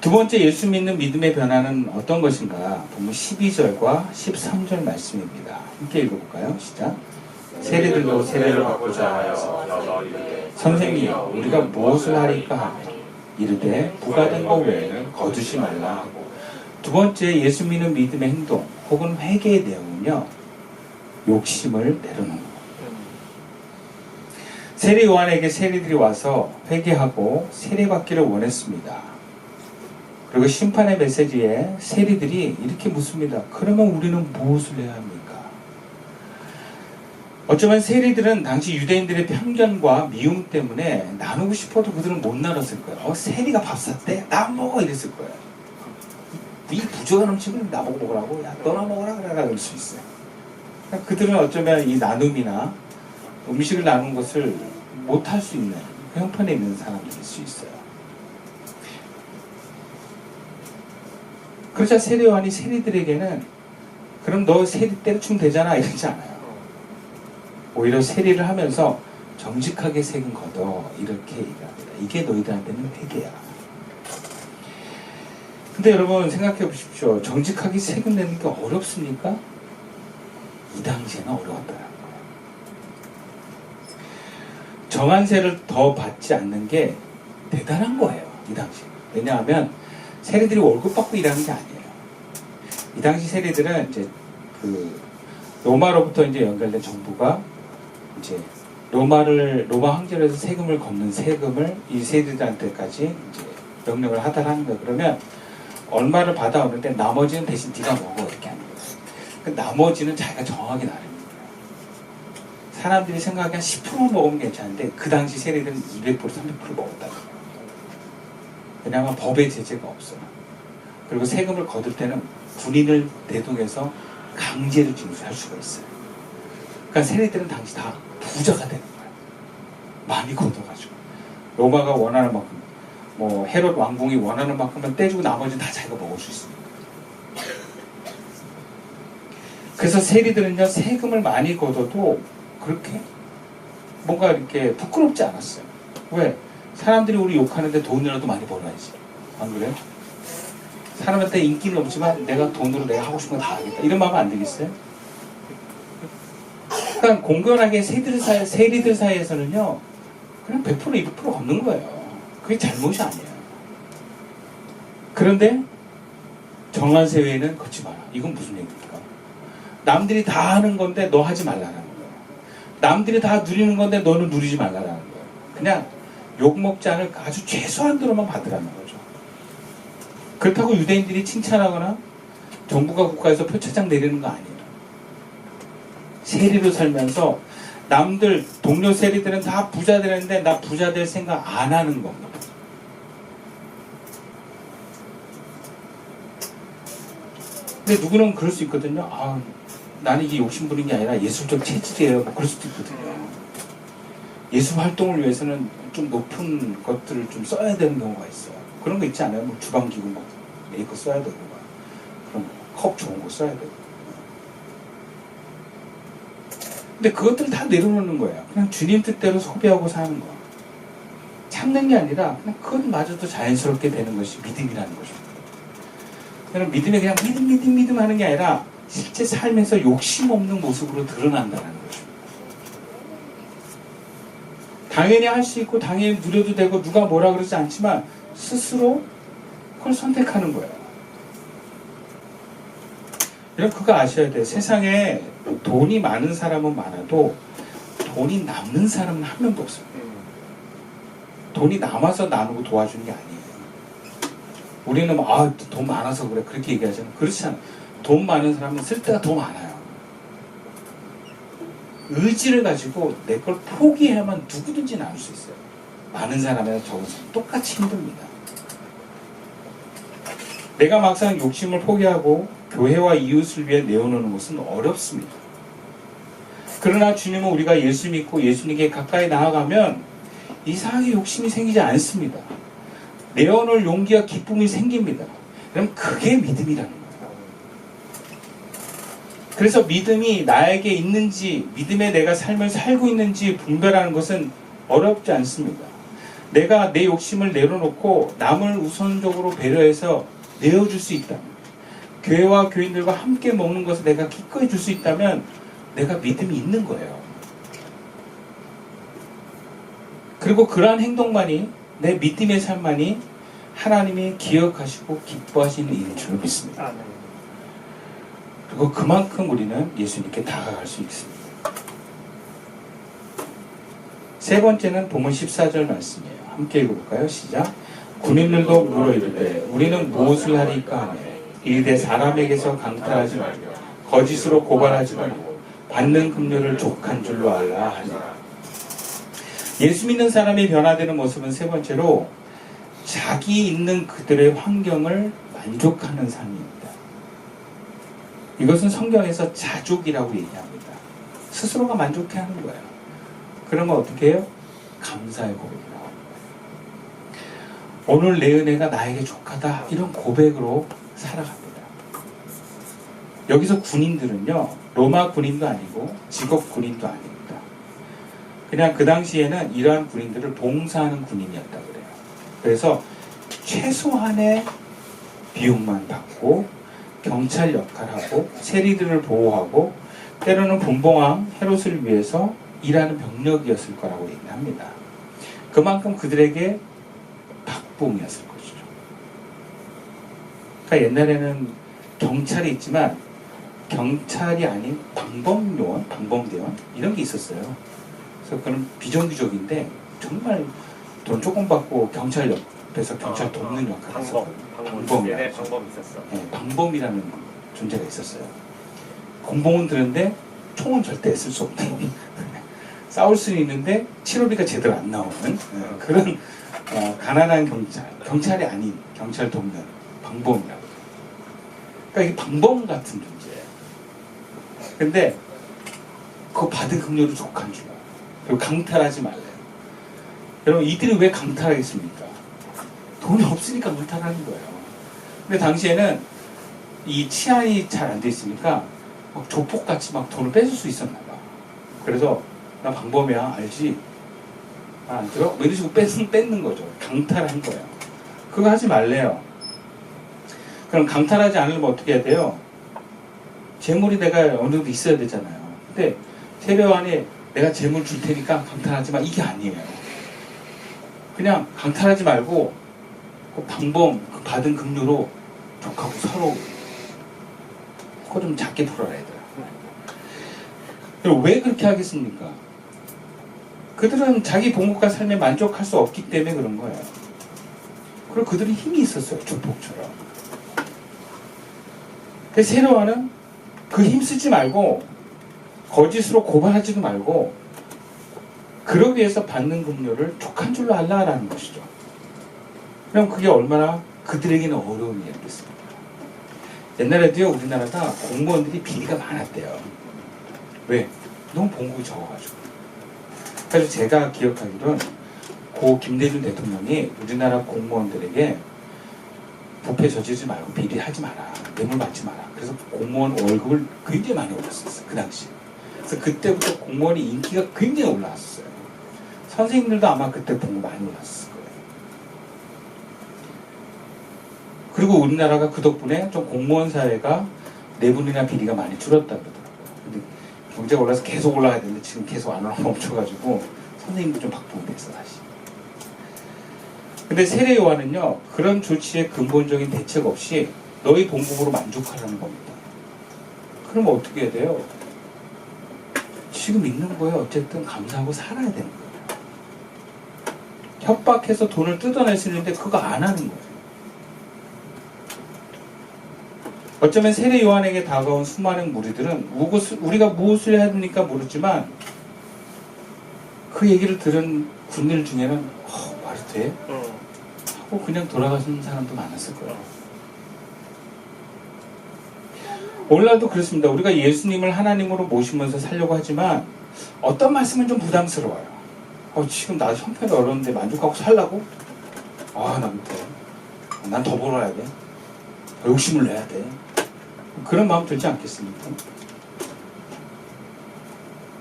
두 번째 예수 믿는 믿음의 변화는 어떤 것인가? 보면 12절과 13절 말씀입니다. 함께 읽어볼까요? 시작. 세례들로 세례를 받고자 이르되 선생이여 우리가 무엇을 하리까 이르되 부가 된 것 외에는 거두지 말라 하고 두 번째 예수 믿는 믿음의 행동 혹은 회개의 내용은요 욕심을 내려놓는 것 세례 요한에게 세리들이 와서 회개하고 세례받기를 원했습니다. 그리고 심판의 메시지에 세리들이 이렇게 묻습니다. 그러면 우리는 무엇을 해야 합니까? 어쩌면 세리들은 당시 유대인들의 편견과 미움 때문에 나누고 싶어도 그들은 못 나눴을 거예요. 어, 세리가 밥 샀대? 나안 먹어! 이랬을 거예요. 이 부족한 음식을 나보고 먹으라고? 야, 너나 먹어라! 그래라 그럴 수 있어요. 그러니까 그들은 어쩌면 이 나눔이나 음식을 나눈 것을 못할 수 있는 그 형편에 있는 사람들일 수 있어요. 그러자 세례요한이 세리들에게는 그럼 너 세리 때려치면 되잖아 이러지 않아요. 오히려 세리를 하면서 정직하게 세금 걷어 이렇게 얘기합니다. 이게 너희들한테는 회개야. 근데 여러분 생각해 보십시오. 정직하게 세금 내는 게 어렵습니까? 이 당시에는 어려웠다는 거예요. 정한세를 더 받지 않는 게 대단한 거예요. 이 당시. 왜냐하면 세리들이 월급 받고 일하는 게 아니에요. 이 당시 세리들은 이제 그 로마로부터 이제 연결된 정부가 이제 로마를 로마 황제로서 세금을 걷는 세금을 이 세리들한테까지 이제 명령을 하달하는 거예요. 그러면 얼마를 받아오는데 나머지는 대신 네가 먹어 이렇게 하는 거예요. 그 나머지는 자기가 정하게 거예요. 사람들이 생각하기엔 10% 먹으면 괜찮은데 그 당시 세리들은 200% 300% 먹었다는 거예요. 왜냐하면 법의 제재가 없어요. 그리고 세금을 거둘 때는 군인을 대동해서 강제로 징수할 수가 있어요. 그러니까 세리들은 당시 다 부자가 되는 거예요. 많이 걷어가지고 로마가 원하는 만큼 뭐 헤롯 왕궁이 원하는 만큼만 떼주고 나머지는 다 자기가 먹을 수 있습니다. 그래서 세리들은요 세금을 많이 걷어도 그렇게 뭔가 이렇게 부끄럽지 않았어요. 왜? 사람들이 우리 욕하는데 돈이라도 많이 벌어야지. 안 그래요? 사람한테 인기는 없지만 내가 돈으로 내가 하고 싶은 거다 하겠다. 이런 마음 안 들겠어요? 그러니까 공견하게 세리들, 사이, 세리들 사이에서는요, 그냥 100% 200% 걷는 거예요. 그게 잘못이 아니에요. 그런데 정한세 외에는 걷지 마라. 이건 무슨 얘기입니까? 남들이 다 하는 건데 너 하지 말라는 거예요. 남들이 다 누리는 건데 너는 누리지 말라는 거예요. 그냥 욕먹지 않을 아주 최소한도로만 받으라는 거죠. 그렇다고 유대인들이 칭찬하거나 정부가 국가에서 표차장 내리는 거 아니에요. 세리로 살면서 남들 동료 세리들은 다 부자 되는데 나 부자 될 생각 안 하는 겁니다. 근데 누구는 그럴 수 있거든요. 아, 나는 이게 욕심 부린 게 아니라 예술적 체질이에요. 뭐 그럴 수도 있거든요. 예술 활동을 위해서는 좀 높은 것들을 좀 써야 되는 경우가 있어요. 그런 거 있지 않아요? 뭐 주방기구 뭐 메이커 써야 되고 막 그런 컵 좋은 거 써야 되고. 근데 그것들을 다 내려놓는 거예요. 그냥 주님 뜻대로 소비하고 사는 거. 참는 게 아니라 그냥 그것마저도 자연스럽게 되는 것이 믿음이라는 것입니다. 그냥 믿음이 그냥 믿음 믿음 믿음 하는 게 아니라 실제 삶에서 욕심 없는 모습으로 드러난다는 것입니다. 당연히 할 수 있고 당연히 누려도 되고 누가 뭐라 그러지 않지만 스스로 그걸 선택하는 거예요. 여러분 그거 아셔야 돼요. 세상에 돈이 많은 사람은 많아도 돈이 남는 사람은 한 명도 없어요. 돈이 남아서 나누고 도와주는 게 아니에요. 우리는 아, 돈 많아서 그래 그렇게 얘기하잖아요. 그렇지 않아요. 돈 많은 사람은 쓸 때가 더 많아요. 의지를 가지고 내 걸 포기해야만 누구든지 나눌 수 있어요. 많은 사람이나 적은 사람 똑같이 힘듭니다. 내가 막상 욕심을 포기하고 교회와 이웃을 위해 내어놓는 것은 어렵습니다. 그러나 주님은 우리가 예수 믿고 예수님께 가까이 나아가면 이상하게 욕심이 생기지 않습니다. 내어놓을 용기와 기쁨이 생깁니다. 그럼 그게 믿음이라는 거예요. 그래서 믿음이 나에게 있는지, 믿음에 내가 삶을 살고 있는지 분별하는 것은 어렵지 않습니다. 내가 내 욕심을 내려놓고 남을 우선적으로 배려해서 내어줄 수 있다면 교회와 교인들과 함께 먹는 것을 내가 기꺼이 줄 수 있다면 내가 믿음이 있는 거예요. 그리고 그러한 행동만이 내 믿음의 삶만이 하나님이 기억하시고 기뻐하시는 일인 줄 믿습니다. 아, 네. 그리고 그만큼 우리는 예수님께 다가갈 수 있습니다. 세 번째는 본문 14절 말씀이에요. 함께 읽어볼까요? 시작. 군인들도 물어 이르되 우리는 무엇을 하리까 하며 이르되 사람에게서 강탈하지 말고 거짓으로 고발하지 말고 받는 금료를 족한 줄로 알라 하니라. 예수 믿는 사람이 변화되는 모습은 세 번째로 자기 있는 그들의 환경을 만족하는 삶입니다. 이것은 성경에서 자족이라고 얘기합니다. 스스로가 만족해 하는 거예요. 그러면 어떻게 해요? 감사의 고백이라고 합니다. 오늘 내 은혜가 나에게 족하다. 이런 고백으로 살아갑니다. 여기서 군인들은요, 로마 군인도 아니고 직업 군인도 아닙니다. 그냥 그 당시에는 이러한 군인들을 봉사하는 군인이었다 그래요. 그래서 최소한의 비용만 받고 경찰 역할하고 세리들을 보호하고 때로는 분봉왕 헤롯을 위해서 일하는 병력이었을 거라고 얘기합니다. 그만큼 그들에게 박봉이었을 것이죠. 그러니까 옛날에는 경찰이 있지만 경찰이 아닌 방범요원, 방범대원 이런 게 있었어요. 그래서 그는 비정규직인데 정말 돈 조금 받고 경찰 옆에서 경찰 돕는 역할을 방법, 했었거든요. 방법, 방법이라고 얘네 방법 있었어. 예, 방범이라는 존재가 있었어요. 공봉은 드는데 총은 절대 쓸 수 없는 싸울 수는 있는데 치료비가 제대로 안 나오는 예, 그런 어, 가난한 경찰 경찰이 아닌 경찰 돕는 방범이라고. 그러니까 이게 방범 같은 존재예요. 근데 그 받은 금료를 족한 줄 그리고 강탈하지 말래요. 여러분 이들이 왜 강탈하겠습니까? 돈이 없으니까 강탈하는 거예요. 근데 당시에는 이 치안이 잘 안 돼 있으니까 막 조폭같이 막 돈을 뺏을 수 있었나 봐. 그래서 나 방범이야 알지? 아, 안 들어? 뭐 이런 식으로 뺏는, 뺏는 거죠. 강탈한 거예요. 그거 하지 말래요. 그럼 강탈하지 않으려면 어떻게 해야 돼요? 재물이 내가 어느 정도 있어야 되잖아요. 근데 세례 안에 내가 재물 줄 테니까 강탈하지 마. 이게 아니에요. 그냥 강탈하지 말고 그 방범 그 받은 금료로 족하고 서로 코좀 작게 풀어라 얘들아. 왜 그렇게 하겠습니까? 그들은 자기 봉급과 삶에 만족할 수 없기 때문에 그런 거예요. 그리고 그들은 힘이 있었어요. 조폭처럼. 그래서 세로와는 그 힘 쓰지 말고 거짓으로 고발하지도 말고 그러기 위해서 받는 금료를 족한 줄로 알라라는 것이죠. 그럼 그게 얼마나 그들에게는 어려운 일이겠습니까? 옛날에도요 우리나라가 공무원들이 비리가 많았대요. 왜? 너무 봉급이 적어가지고. 그래서 제가 기억하기로는 고 김대중 대통령이 우리나라 공무원들에게 부패 저지르지 말고 비리하지 마라. 뇌물 받지 마라. 그래서 공무원 월급을 굉장히 많이 올렸었어요. 그 당시. 그래서 그때부터 공무원이 인기가 굉장히 올라왔어요. 선생님들도 아마 그때 봉급 많이 올랐을 거예요. 그리고 우리나라가 그 덕분에 좀 공무원 사회가 내분이나 비리가 많이 줄었다 그러더라고요. 경제가 올라서 계속 올라가야 되는데 지금 계속 안 올라 멈춰가지고 선생님도 좀 박봉됐어 다시. 근데 세례 요한은요 그런 조치에 근본적인 대책 없이 너희 봉급으로 만족하라는 겁니다. 그럼 어떻게 해야 돼요? 지금 있는 거에 어쨌든 감사하고 살아야 되는 거예요. 협박해서 돈을 뜯어낼 수 있는데 그거 안 하는 거예요. 어쩌면 세례 요한에게 다가온 수많은 무리들은 우리가 무엇을 해야 됩니까 모르지만 그 얘기를 들은 군인들 중에는 어, 말이 돼? 응. 하고 그냥 돌아가시는 사람도 많았을 거예요. 오늘날도 그렇습니다. 우리가 예수님을 하나님으로 모시면서 살려고 하지만 어떤 말씀은 좀 부담스러워요. 어, 지금 나 형편이 어려운데 만족하고 살라고? 아, 나 못해. 난 더 벌어야 돼. 욕심을 내야 돼. 그런 마음 들지 않겠습니까?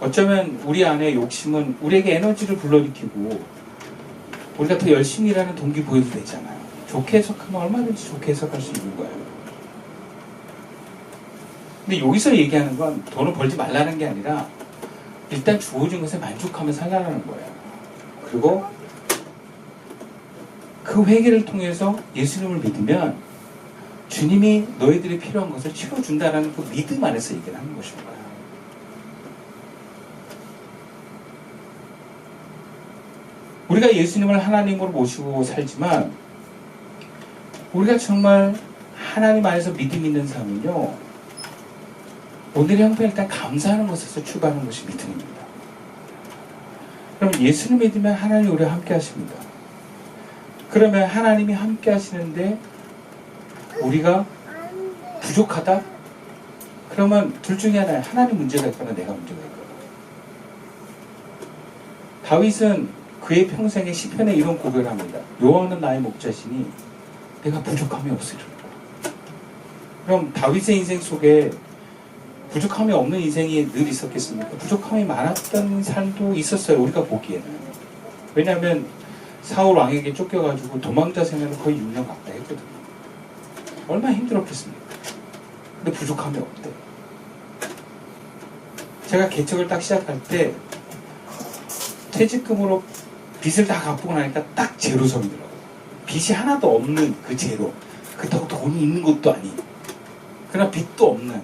어쩌면 우리 안에 욕심은 우리에게 에너지를 불러일으키고 우리가 더 열심히 일하는 동기 보여도 되잖아요. 좋게 해석하면 얼마든지 좋게 해석할 수 있는 거예요. 근데 여기서 얘기하는 건 돈을 벌지 말라는 게 아니라 일단 주어진 것에 만족하며 살라는 거예요. 그리고 그 회개를 통해서 예수님을 믿으면 주님이 너희들이 필요한 것을 채워준다는 그 믿음 안에서 얘기를 하는 것입니다. 우리가 예수님을 하나님으로 모시고 살지만 우리가 정말 하나님 안에서 믿음 있는 삶은요 오늘의 형편 일단 감사하는 것에서 출발하는 것이 믿음입니다. 그럼 예수를 믿으면 하나님이 우리와 함께 하십니다. 그러면 하나님이 함께 하시는데 우리가 부족하다? 그러면 둘 중에 하나야. 하나님 문제가 있거나 내가 문제가 있거나. 다윗은 그의 평생에 시편에 이런 고백을 합니다. 여호와는 나의 목자시니 내가 부족함이 없으리라. 그럼 다윗의 인생 속에 부족함이 없는 인생이 늘 있었겠습니까? 부족함이 많았던 삶도 있었어요. 우리가 보기에는. 왜냐하면 사울 왕에게 쫓겨가지고 도망자 생활을 거의 6년 가까이 했거든요. 얼마나 힘들었겠습니까? 근데 부족함이 없대. 제가 개척을 딱 시작할 때 퇴직금으로 빚을 다 갚고 나니까 딱 제로섬이더라고요. 빚이 하나도 없는 그 제로. 그렇다고 돈이 있는 것도 아닌. 그러나 빚도 없는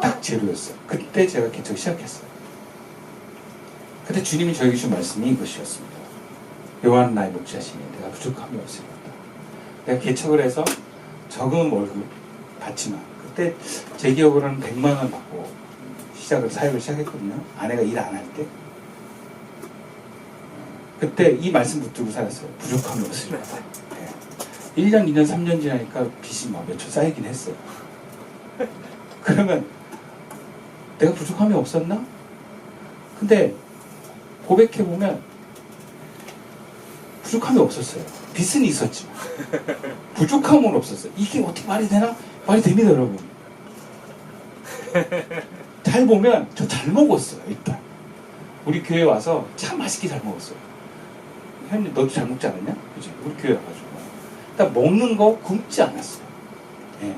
딱 제로였어요. 그때 제가 개척 시작했어요. 그때 주님이 저에게 주신 말씀이 이것이었습니다. 요한 나의 목자시니 내가 부족함이 없으리다. 내가 개척을 해서 적은 월급 받지만 그때 제 기억으로는 100만 원 받고 시작을 사역을 시작했거든요. 아내가 일 안 할 때. 그때 이 말씀 붙들고 살았어요. 부족함이 없으리다. 네. 1년, 2년, 3년 지나니까 빚이 막 몇천 쌓이긴 했어요. 그러면 내가 부족함이 없었나? 근데 고백해 보면 부족함이 없었어요. 빚은 있었지만 부족함은 없었어요. 이게 어떻게 말이 되나? 말이 됩니다, 여러분. 잘 보면 저 잘 먹었어요, 일단. 우리 교회 와서 참 맛있게 잘 먹었어요. 형님, 너도 잘 먹지 않았냐? 그지? 우리 교회 와가지고. 일단 먹는 거 굶지 않았어요. 예.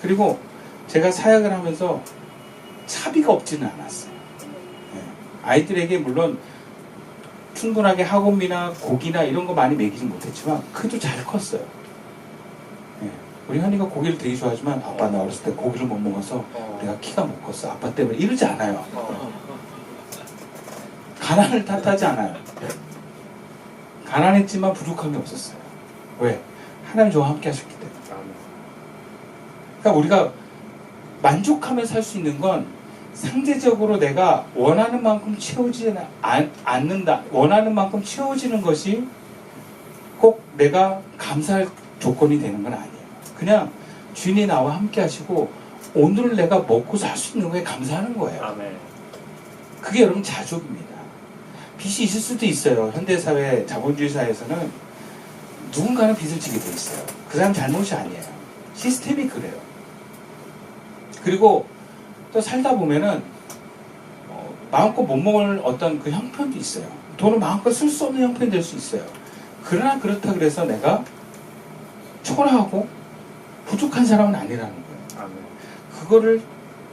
그리고 제가 사역을 하면서 차비가 없지는 않았어요. 예. 아이들에게 물론 충분하게 학원비나 고기나 이런 거 많이 먹이진 못했지만 그래도 잘 컸어요. 예. 우리 현이가 고기를 되게 좋아하지만 아빠 나 어렸을 때 고기를 못 먹어서 내가 키가 못 컸어. 아빠 때문에 이러지 않아요. 가난을 탓하지 않아요. 가난했지만 부족함이 없었어요. 왜? 하나님 저와 함께 하셨기 때문에. 그러니까 우리가 만족하며 살 수 있는 건 상대적으로 내가 원하는 만큼 채워지지 않- 않는다. 원하는 만큼 채워지는 것이 꼭 내가 감사할 조건이 되는 건 아니에요. 그냥 주인이 나와 함께 하시고 오늘 내가 먹고 살 수 있는 거에 감사하는 거예요. 아멘. 그게 여러분 자족입니다. 빚이 있을 수도 있어요. 현대사회, 자본주의 사회에서는 누군가는 빚을 지게 돼 있어요. 그 사람 잘못이 아니에요. 시스템이 그래요. 그리고 또 살다 보면은 어, 마음껏 못 먹을 어떤 그 형편도 있어요. 돈을 마음껏 쓸 수 없는 형편이 될 수 있어요. 그러나 그렇다 그래서 내가 초라하고 부족한 사람은 아니라는 거예요. 아멘. 그거를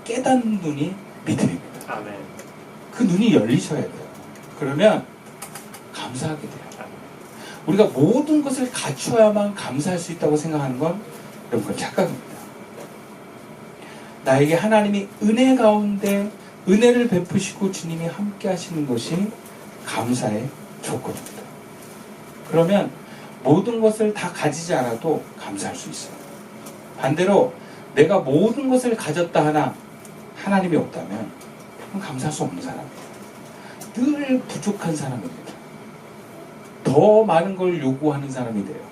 깨닫는 눈이 믿음입니다. 아멘. 그 눈이 열리셔야 돼요. 그러면 감사하게 돼요. 아멘. 우리가 모든 것을 갖춰야만 감사할 수 있다고 생각하는 건 여러분 착각입니다. 나에게 하나님이 은혜 가운데 은혜를 베푸시고 주님이 함께 하시는 것이 감사의 조건입니다. 그러면 모든 것을 다 가지지 않아도 감사할 수 있어요. 반대로 내가 모든 것을 가졌다 하나 하나님이 없다면 감사할 수 없는 사람이에요. 늘 부족한 사람입니다. 더 많은 걸 요구하는 사람이 돼요.